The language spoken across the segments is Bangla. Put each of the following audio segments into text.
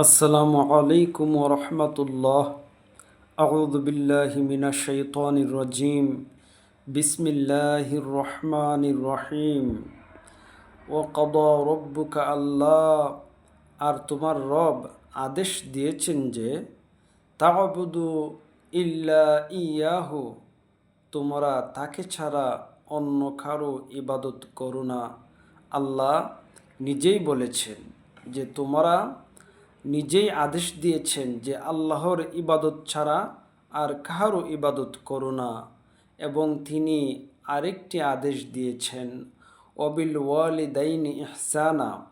আসসালামু আলাইকুম ওরহমতুল্লাহ আউযু বিল্লাহি মিনাশ শাইতানির রাজিম। বিসমিল্লাহির রহমানির রহিম। ও কদা রব্বুকা আল্লাহ আর তোমার রব আদেশ দিয়েছেন যে, তাবুদু ইল্লা ইয়াহু। তোমরা তাকে ছাড়া অন্য কারও ইবাদত করো না। আল্লাহ নিজেই বলেছেন যে, তোমরা নিজেই আদেশ দিয়েছেন যে আল্লাহর ইবাদত ছাড়া আর কাহারও ইবাদত করো না। এবং তিনি আরেকটি আদেশ দিয়েছেন অবিল ওয়ালিদাইন ইহসানা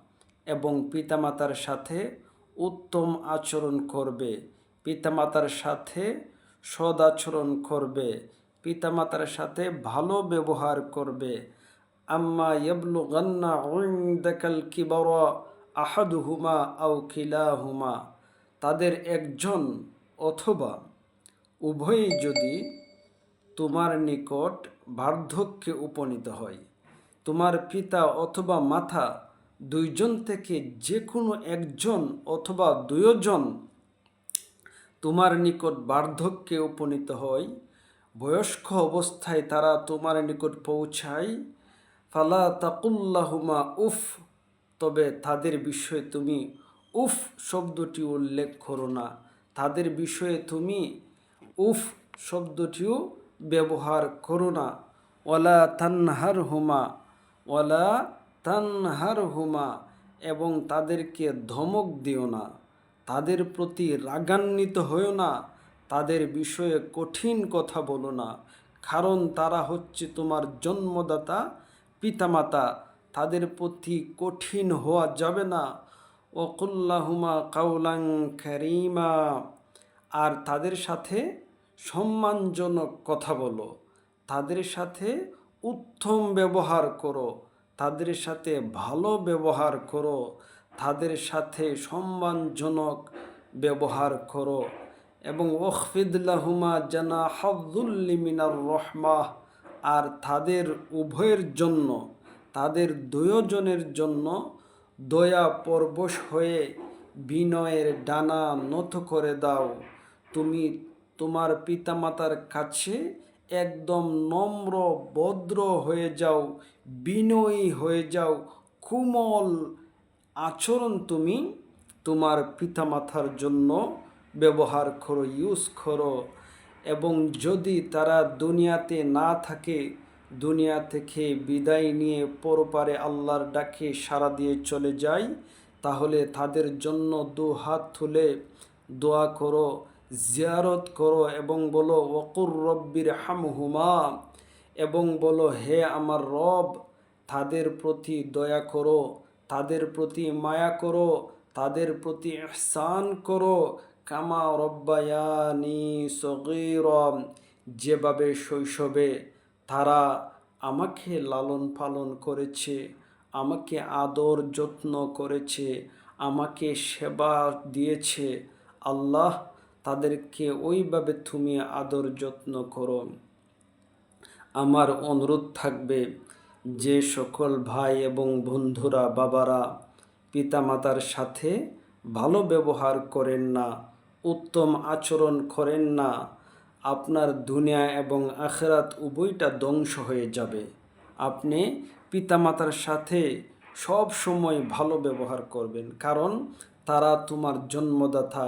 এবং পিতামাতার সাথে উত্তম আচরণ করবে। পিতামাতার সাথে সদাচরণ করবে। পিতামাতার সাথে ভালো ব্যবহার করবে। আম্মা ইয়াবলু গান্না ওইন্দাকাল কিবরা আহাদুহুমা আও খিলাহুমা তাদের একজন অথবা উভয়ই যদি তোমার নিকট বার্ধক্যে উপনীত হয়, তোমার পিতা অথবা মাথা দুইজন থেকে যে কোনো একজন অথবা দুয়োজন তোমার নিকট বার্ধক্যে উপনীত হয়, বয়স্ক অবস্থায় তারা তোমার নিকট পৌঁছায়, ফালা তাকুল্লাহুমা উফ তবে তাদের বিষয়ে তুমি উফ শব্দটি উল্লেখ করো না। তাদের বিষয়ে তুমি উফ শব্দটিও ব্যবহার করো না। ওলা তানহার হুমা ওলা তানহার হুমা এবং তাদেরকে ধমক দিও না। তাদের প্রতি রাগান্বিত হয়েও না। তাদের বিষয়ে কঠিন কথা বলো না। কারণ তারা হচ্ছে তোমার জন্মদাতা, পিতামাতা তাদের প্রতি কঠিন হওয়া যাবে না। ওকুল্লাহুমা কাউলাং ক্যারিমা আর তাদের সাথে সম্মানজনক কথা বলো। তাদের সাথে উত্তম ব্যবহার করো। তাদের সাথে ভালো ব্যবহার করো। তাদের সাথে সম্মানজনক ব্যবহার করো। এবং ওখফিদুল্লাহুমা জানা হাজুল্লিমিনার রহমাহ। আর তাদের উভয়ের জন্য তাদের দুজনের জন্য দয়া পরবশ হয়ে বিনয়ের ডানা নত করে দাও। তুমি তোমার পিতামাতার কাছে একদম নম্র, ভদ্র হয়ে যাও, বিনয়ী হয়ে যাও, কুমল আচরণ তুমি তোমার পিতামাতার জন্য ব্যবহার করো ইউজ করো। এবং যদি তারা দুনিয়াতে না থাকে দুনিয়া থেকে বিদায় নিয়ে পরপারে আল্লাহর ডাকে সাড়া দিয়ে চলে যায় তাহলে তাদের জন্য দু হাত তুলে দোয়া করো, জিয়ারত করো এবং বলো ওকুর রব্বির হামহুমা এবং বলো, হে আমার রব, তাদের প্রতি দয়া করো, তাদের প্রতি মায়া করো, তাদের প্রতি ইহসান করো, কামা রব্বায়ানি সগীরম যেভাবে শৈশবে তারা আমাকে লালন পালন করেছে, আমাকে আদর যত্ন করেছে, আমাকে সেবা দিয়েছে। আল্লাহ, তাদেরকে ওইভাবে তুমি আদর যত্ন করো। আমার অনুরোধ থাকবে যে সকল ভাই এবং বন্ধুরা, বাবারা, পিতামাতার সাথে ভালো ব্যবহার করেন না, উত্তম আচরণ করেন না আপনার দুনিয়া এবং আখেরাত উভয়টা ধ্বংস হয়ে যাবে। আপনি পিতামাতার সাথে সব সময় ভালো ব্যবহার করবেন, কারণ তারা তোমার জন্মদাতা